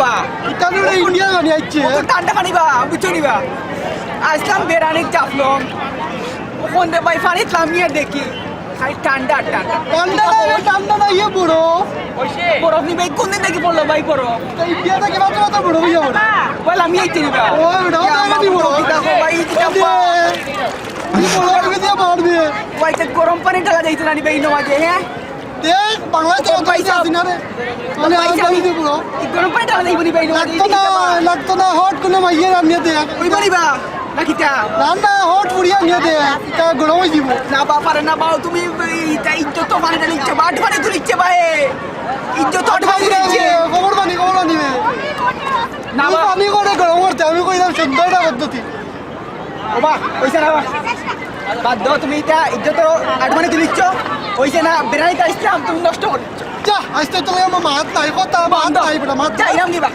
বা Italy India Ghani আইছে। ঠান্ডা পানি বা বুঝছ নি বা? আসলাম বেড়ানি চাপলাম ওখান থেকে ভাই পানি থামিয়ে দেখি। খালি ঠান্ডা ঠান্ডা। ঠান্ডা না ঠান্ডা না ইয়ে বুড়ো। বরফ নি ভাই কোন দিন থেকে পড়ল ভাই বরফ? ইন্ডিয়া থেকে মাত্র মাত্র বুড়ো যাব বল আমি এই চিনি বা। ও এটা আমি বুড়ো। ভাই এটা তুই বুড়ো আগে দিয়ে মারবে। ভাই গরম পানি ঢালা যাইতো না নি ভাই নমাজে হ্যাঁ? দেখ পয়সা না মানে আমি নি ভাই লাগতো না না হট কোনো মাইয়ে রান্নিয়ে দে। ওই বাড়িবা নাকি তা। রান্না হট পুড়িয়া নিয়ে দে তা গরম হয়ে যাব। না বা পারে না বাও তুমি এটা ইজ্জত মানে ইচ্ছে বা আটবারে তুলিচ্ছে ভাই ইজ্জত আটবারে তুলিচ্ছে খবর বানি খবর বানিবে না না পানি করে গরম করতে আমি কইলাম সুন্দরটা পদ্ধতি ও বা ওইসে না বাদ দাও তুমি এটা ইজ্জত আটবারে তুলিচ্ছ ওইসে না বেড়াইতে আসছিলাম তুমি নষ্ট করছ যা আসতে তুমি আমার মাত নাই কথা মাত নাই বেটা মাত যাইলাম কি বা